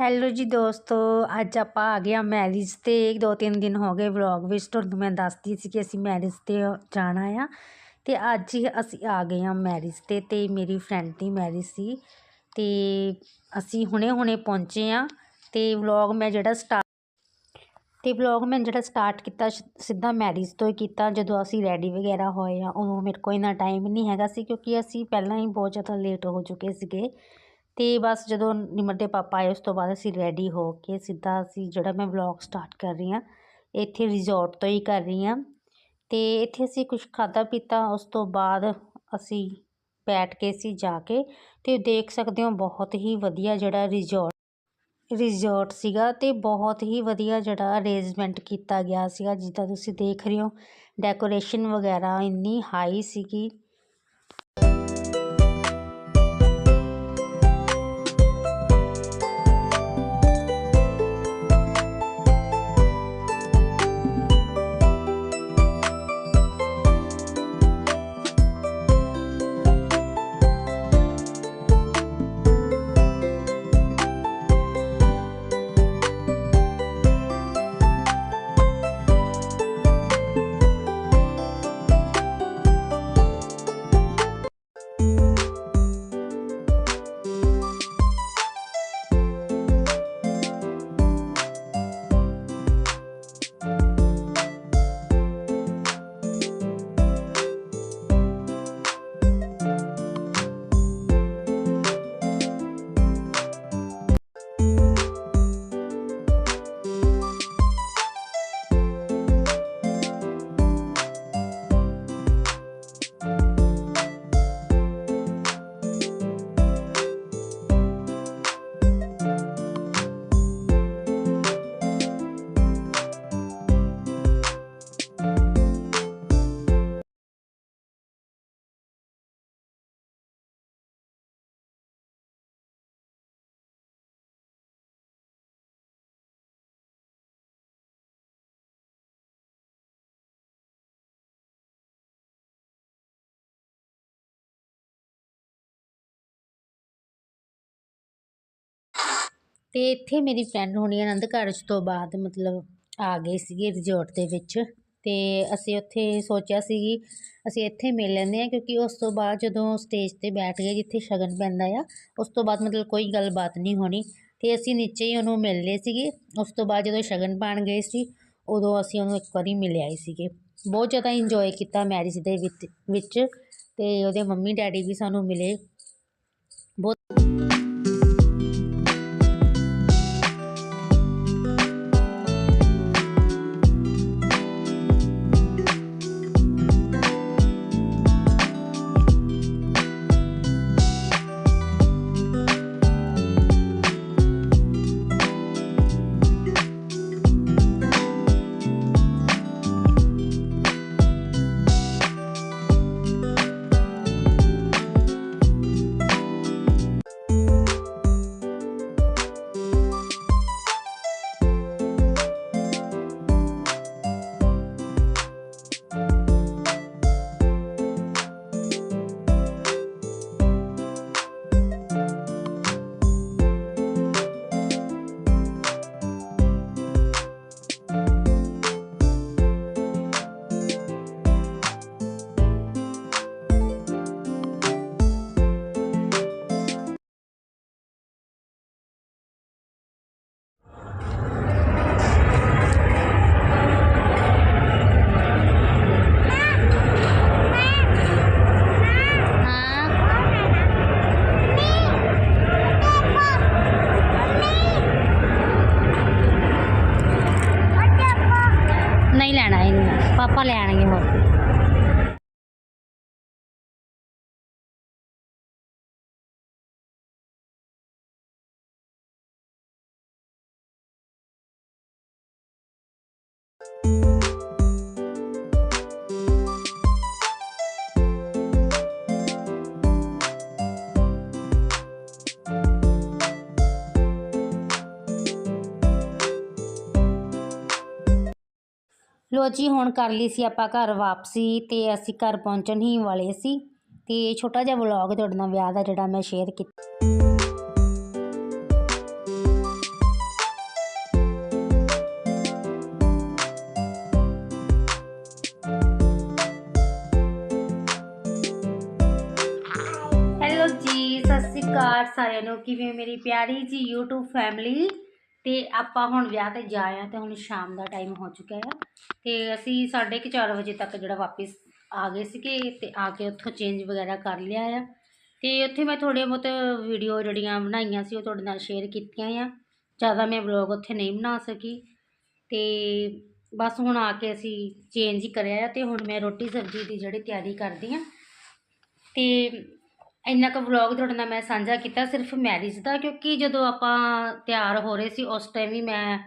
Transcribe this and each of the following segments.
Hello ਜੀ ਦੋਸਤੋ, ਅੱਜ ਆਪਾਂ ਆ ਗਏ ਹਾਂ ਮੈਰਿਜ 'ਤੇ। ਦੋ, ਤਿੰਨ ਦਿਨ ਹੋ ਗਏ ਵਲੌਗ ਵਿੱਚ। ਤੁਹਾਨੂੰ ਮੈਂ ਦੱਸਦੀ ਸੀ ਕਿ ਅਸੀਂ ਮੈਰਿਜ 'ਤੇ ਜਾਣਾ ਆ। ਅਤੇ ਅੱਜ ਹੀ ਅਸੀਂ ਆ ਗਏ ਹਾਂ ਮੈਰਿਜ 'ਤੇ ਅਤੇ ਮੇਰੀ ਫਰੈਂਡ ਦੀ ਮੈਰਿਜ ਸੀ। ਅਤੇ ਅਸੀਂ ਹੁਣੇ ਹੁਣੇ ਪਹੁੰਚੇ ਹਾਂ। ਅਤੇ ਵਲੌਗ ਮੈਂ ਜਿਹੜਾ ਸਟਾਰਟ ਅਤੇ ਵਲੌਗ ਮੈਂ ਜਿਹੜਾ ਸਟਾਰਟ ਕੀਤਾ ਸਿੱਧਾ ਮੈਰਿਜ ਤੋਂ ਹੀ ਕੀਤਾ। ਜਦੋਂ ਅਸੀਂ ਰੈਡੀ ਵਗੈਰਾ ਹੋਏ ਆ ਉਦੋਂ ਮੇਰੇ ਕੋਲ ਇੰਨਾ ਟਾਈਮ ਨਹੀਂ ਹੈਗਾ ਸੀ, ਕਿਉਂਕਿ ਅਸੀਂ ਪਹਿਲਾਂ ਹੀ ਬਹੁਤ ਜ਼ਿਆਦਾ ਲੇਟ ਹੋ ਚੁੱਕੇ ਸੀਗੇ। ਅਤੇ ਬਸ ਜਦੋਂ ਨਿਮਰ ਦੇ ਪਾਪਾ ਆਏ, ਉਸ ਤੋਂ ਬਾਅਦ ਅਸੀਂ ਰੈਡੀ ਹੋ ਕੇ ਸਿੱਧਾ ਅਸੀਂ ਜਿਹੜਾ ਮੈਂ ਵਲੌਗ ਸਟਾਰਟ ਕਰ ਰਹੀ ਹਾਂ, ਇੱਥੇ ਰਿਜ਼ੋਰਟ ਤੋਂ ਹੀ ਕਰ ਰਹੀ ਹਾਂ। ਅਤੇ ਇੱਥੇ ਅਸੀਂ ਕੁਛ ਖਾਧਾ ਪੀਤਾ, ਉਸ ਤੋਂ ਬਾਅਦ ਅਸੀਂ ਬੈਠ ਕੇ ਸੀ ਜਾ ਕੇ ਅਤੇ ਦੇਖ ਸਕਦੇ ਹੋ ਬਹੁਤ ਹੀ ਵਧੀਆ ਜਿਹੜਾ ਰਿਜ਼ੋਰਟ ਰਿਜ਼ੋਰਟ ਸੀਗਾ ਅਤੇ ਬਹੁਤ ਹੀ ਵਧੀਆ ਜਿਹੜਾ ਅਰੇਂਜਮੈਂਟ ਕੀਤਾ ਗਿਆ ਸੀਗਾ। ਜਿੱਦਾਂ ਤੁਸੀਂ ਦੇਖ ਰਹੇ ਹੋ ਡੈਕੋਰੇਸ਼ਨ ਵਗੈਰਾ ਇੰਨੀ ਹਾਈ ਸੀਗੀ। ਅਤੇ ਇੱਥੇ ਮੇਰੀ ਫਰੈਂਡ ਹੋਣੀ ਆਨੰਦ ਕਾਰਜ ਤੋਂ ਬਾਅਦ ਮਤਲਬ ਆ ਗਏ ਸੀਗੇ ਰਿਜ਼ੋਰਟ ਦੇ ਵਿੱਚ ਅਤੇ ਅਸੀਂ ਉੱਥੇ ਸੋਚਿਆ ਸੀ ਕਿ ਅਸੀਂ ਇੱਥੇ ਮਿਲ ਲੈਂਦੇ ਹਾਂ ਕਿਉਂਕਿ ਉਸ ਤੋਂ ਬਾਅਦ ਜਦੋਂ ਸਟੇਜ 'ਤੇ ਬੈਠ ਗਏ ਜਿੱਥੇ ਸ਼ਗਨ ਪੈਂਦਾ ਆ, ਉਸ ਤੋਂ ਬਾਅਦ ਮਤਲਬ ਕੋਈ ਗੱਲਬਾਤ ਨਹੀਂ ਹੋਣੀ ਅਤੇ ਅਸੀਂ ਨੀਚੇ ਹੀ ਉਹਨੂੰ ਮਿਲ ਲਏ ਸੀਗੇ। ਉਸ ਤੋਂ ਬਾਅਦ ਜਦੋਂ ਸ਼ਗਨ ਪਾਉਣ ਗਏ ਸੀ, ਉਦੋਂ ਅਸੀਂ ਉਹਨੂੰ ਇੱਕ ਵਾਰੀ ਮਿਲ ਆਏ ਸੀਗੇ। ਬਹੁਤ ਜ਼ਿਆਦਾ ਇੰਜੋਏ ਕੀਤਾ ਮੈਰਿਜ ਦੇ ਵਿੱਚ ਵਿੱਚ ਅਤੇ ਉਹਦੇ ਮੰਮੀ ਡੈਡੀ ਵੀ ਸਾਨੂੰ ਮਿਲੇ। ਬਹੁਤ ਲੋ ਜੀ, ਹੁਣ ਕਰ ਲਈ ਸੀ ਆਪਾਂ ਘਰ ਵਾਪਸੀ ਤੇ ਅਸੀਂ ਘਰ ਪਹੁੰਚਣ ਹੀ ਵਾਲੇ ਸੀ ਤੇ ਛੋਟਾ ਜਿਹਾ ਵਲੌਗ ਤੁਹਾਡੇ ਨਾਲ ਵਿਆਹ ਦਾ ਜਿਹੜਾ ਮੈਂ ਸ਼ੇਅਰ ਕੀਤਾ। ਸਾਰਿਆਂ ਨੂੰ, ਕਿਵੇਂ ਮੇਰੀ ਪਿਆਰੀ ਜੀ YouTube ਫੈਮਿਲੀ ਤੇ ਆਪਾਂ ਹੁਣ ਵਿਆਹ ਤੇ ਜਾ ਆਏ ਤੇ ਹੁਣ ਸ਼ਾਮ ਦਾ ਟਾਈਮ ਹੋ ਚੁੱਕਾ ਹੈ ਤੇ ਅਸੀਂ 4:30 ਵਜੇ ਤੱਕ ਜਿਹੜਾ ਵਾਪਸ ਆ ਗਏ ਸੀਗੇ ਤੇ ਆ ਕੇ ਉੱਥੋਂ ਚੇਂਜ ਵਗੈਰਾ ਕਰ ਲਿਆ ਆ। ਤੇ ਉੱਥੇ ਮੈਂ ਥੋੜ੍ਹੇ ਬਹੁਤ ਵੀਡੀਓ ਜਿਹੜੀਆਂ ਬਣਾਈਆਂ ਸੀ ਉਹ ਤੁਹਾਡੇ ਨਾਲ ਸ਼ੇਅਰ ਕੀਤੀਆਂ ਆ। ਜ਼ਿਆਦਾ ਮੈਂ ਵਲੌਗ ਉੱਥੇ ਨਹੀਂ ਬਣਾ ਸਕੀ। ਤੇ ਬਸ ਹੁਣ ਆ ਕੇ ਅਸੀਂ ਚੇਂਜ ਹੀ ਕਰਿਆ ਆ ਤੇ ਹੁਣ ਮੈਂ ਰੋਟੀ ਸਬਜ਼ੀ ਦੀ ਜਿਹੜੀ ਤਿਆਰੀ ਕਰਦੀ ਆ। ਤੇ ਇੰਨਾ ਕੁ ਵਲੌਗ ਤੁਹਾਡੇ ਨਾਲ ਮੈਂ ਸਾਂਝਾ ਕੀਤਾ ਸਿਰਫ ਮੈਰਿਜ ਦਾ, ਕਿਉਂਕਿ ਜਦੋਂ ਆਪਾਂ ਤਿਆਰ ਹੋ ਰਹੇ ਸੀ, ਉਸ ਟਾਈਮ ਵੀ ਮੈਂ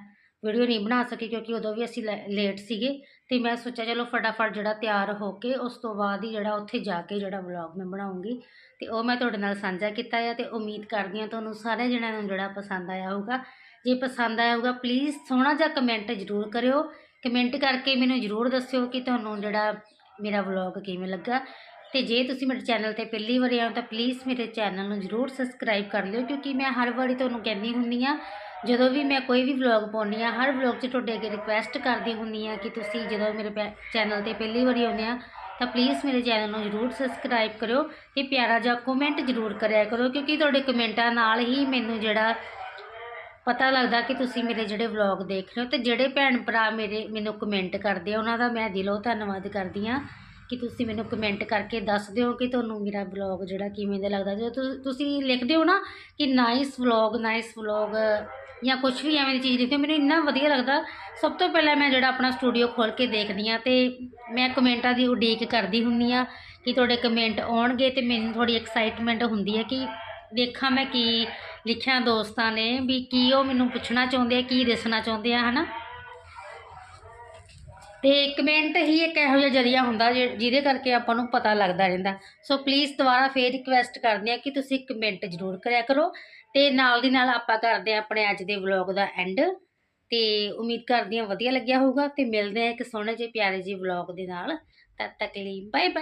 ਵੀਡੀਓ ਨਹੀਂ ਬਣਾ ਸਕੀ, ਕਿਉਂਕਿ ਉਦੋਂ ਵੀ ਅਸੀਂ ਲੇਟ ਸੀਗੇ। ਤੇ ਮੈਂ ਸੋਚਿਆ, ਚਲੋ ਫਟਾਫਟ ਜਿਹੜਾ ਤਿਆਰ ਹੋ ਕੇ, ਉਸ ਤੋਂ ਬਾਅਦ ਹੀ ਜਿਹੜਾ ਉੱਥੇ ਜਾ ਕੇ ਜਿਹੜਾ ਵਲੌਗ ਮੈਂ ਬਣਾਉਂਗੀ। ਤੇ ਉਹ ਮੈਂ ਤੁਹਾਡੇ ਨਾਲ ਸਾਂਝਾ ਕੀਤਾ ਆ ਤੇ ਉਮੀਦ ਕਰਦੀ ਹਾਂ ਤੁਹਾਨੂੰ ਸਾਰੇ ਜਣਿਆਂ ਨੂੰ ਜਿਹੜਾ ਪਸੰਦ ਆਇਆ ਹੋਊਗਾ। ਜੇ ਪਸੰਦ ਆਇਆ ਹੋਊਗਾ ਪਲੀਜ਼ ਸੋਹਣਾ ਜਿਹਾ ਕਮੈਂਟ ਜ਼ਰੂਰ ਕਰਿਓ। ਕਮੈਂਟ ਕਰਕੇ ਮੈਨੂੰ ਜ਼ਰੂਰ ਦੱਸਿਓ ਕਿ ਤੁਹਾਨੂੰ ਜਿਹੜਾ ਮੇਰਾ ਵਲੌਗ ਕਿਵੇਂ ਲੱਗਾ। ਤੇ ਜੇ ਤੁਸੀਂ ਮੇਰੇ ਚੈਨਲ ਤੇ ਪਹਿਲੀ ਵਾਰੀ ਆਏ ਹੋ ਤਾਂ ਪਲੀਜ਼ ਮੇਰੇ ਚੈਨਲ ਨੂੰ ਜ਼ਰੂਰ ਸਬਸਕ੍ਰਾਈਬ ਕਰ ਲਿਓ, ਕਿਉਂਕਿ ਮੈਂ ਹਰ ਵਾਰੀ ਤੁਹਾਨੂੰ ਕਹਿੰਦੀ ਹੁੰਦੀ ਆ ਜਦੋਂ ਵੀ ਮੈਂ ਕੋਈ ਵੀ ਵਲੌਗ ਪਾਉਂਦੀ ਆ ਹਰ ਵਲੌਗ 'ਚ ਤੁਹਾਡੇ ਅੱਗੇ ਰਿਕੁਐਸਟ ਕਰਦੀ ਹੁੰਦੀ ਆ ਕਿ ਤੁਸੀਂ ਜਦੋਂ ਮੇਰੇ ਚੈਨਲ ਤੇ ਪਹਿਲੀ ਵਾਰੀ ਆਉਂਦੇ ਆ ਤਾਂ ਪਲੀਜ਼ ਮੇਰੇ ਚੈਨਲ ਨੂੰ ਜ਼ਰੂਰ ਸਬਸਕ੍ਰਾਈਬ ਕਰਿਓ ਤੇ ਪਿਆਰਾ ਜਿਹਾ ਕਮੈਂਟ ਜ਼ਰੂਰ ਕਰਿਆ ਕਰੋ, ਕਿਉਂਕਿ ਤੁਹਾਡੇ ਕਮੈਂਟਾਂ ਨਾਲ ਹੀ ਮੈਨੂੰ ਜਿਹੜਾ ਪਤਾ ਲੱਗਦਾ ਕਿ ਤੁਸੀਂ ਮੇਰੇ ਜਿਹੜੇ ਵਲੌਗ ਦੇਖ ਰਹੇ ਹੋ ਤੇ ਜਿਹੜੇ ਭੈਣ ਭਰਾ ਮੇਰੇ ਮੈਨੂੰ ਕਮੈਂਟ ਕਰਦੇ ਆ, ਉਹਨਾਂ ਦਾ ਮੈਂ ਦਿਲੋਂ ਧੰਨਵਾਦ ਕਰਦੀ ਆ ਕਿ ਤੁਸੀਂ ਮੈਨੂੰ ਕਮੈਂਟ ਕਰਕੇ ਦੱਸ ਦਿਓ ਕਿ ਤੁਹਾਨੂੰ ਮੇਰਾ ਵਲੌਗ ਜਿਹੜਾ ਕਿਵੇਂ ਦਾ ਲੱਗਦਾ। ਜਦੋਂ ਤੁ- ਤੁਸੀਂ ਲਿਖਦੇ ਹੋ ਨਾ ਕਿ ਨਾਈਸ ਵਲੌਗ ਨਾਈਸ ਵਲੌਗ ਜਾਂ ਕੁਝ ਵੀ ਐਵੇਂ ਦੀ ਚੀਜ਼ ਲਿਖਦੇ ਹੋ, ਮੈਨੂੰ ਇੰਨਾ ਵਧੀਆ ਲੱਗਦਾ। ਸਭ ਤੋਂ ਪਹਿਲਾਂ ਮੈਂ ਜਿਹੜਾ ਆਪਣਾ ਸਟੂਡੀਓ ਖੋਲ ਕੇ ਦੇਖਦੀ ਆ ਤੇ ਮੈਂ ਕਮੈਂਟਾਂ ਦੀ ਉਡੀਕ ਕਰਦੀ ਹੁੰਦੀ ਆ ਕਿ ਤੁਹਾਡੇ ਕਮੈਂਟ ਆਉਣਗੇ ਤੇ ਮੈਨੂੰ ਥੋੜੀ ਐਕਸਾਈਟਮੈਂਟ ਹੁੰਦੀ ਹੈ ਕਿ ਦੇਖਾਂ ਮੈਂ ਕੀ ਲਿਖਿਆ ਦੋਸਤਾਂ ਨੇ ਵੀ ਕੀ ਉਹ ਮੈਨੂੰ ਪੁੱਛਣਾ ਚਾਹੁੰਦੇ ਆ, ਕੀ ਦੱਸਣਾ ਚਾਹੁੰਦੇ ਆ, ਹਨਾ? ਤੇ ਕਮੈਂਟ ਹੀ ਇੱਕ ਇਹੋ ਜਿਹਾ ਜਰੀਆ ਹੁੰਦਾ ਜਿ- ਜਿਹਦੇ ਕਰਕੇ ਆਪਾਂ ਨੂੰ ਪਤਾ ਲੱਗਦਾ ਰਹਿੰਦਾ। ਸੋ ਪਲੀਜ਼ ਦੁਬਾਰਾ ਫੇਰ ਰਿਕਵੈਸਟ ਕਰਦੇ ਆ ਕਿ ਤੁਸੀਂ ਕਮੈਂਟ ਜ਼ਰੂਰ ਕਰਿਆ ਕਰੋ ਤੇ ਨਾਲ ਦੀ ਨਾਲ ਆਪਾਂ ਕਰਦੇ ਆ ਆਪਣੇ ਅੱਜ ਦੇ ਵਲੌਗ ਦਾ ਐਂਡ ਤੇ ਉਮੀਦ ਕਰਦੀ ਆ ਵਧੀਆ ਲੱਗਿਆ ਹੋਊਗਾ ਤੇ ਮਿਲਦੇ ਆ ਇੱਕ ਸੋਹਣੇ ਜਿਹੇ ਪਿਆਰੇ ਜਿਹੇ ਵਲੌਗ ਦੇ ਨਾਲ। ਤਦ ਤੱਕ ਲਈ ਬਾਏ ਬਾਏ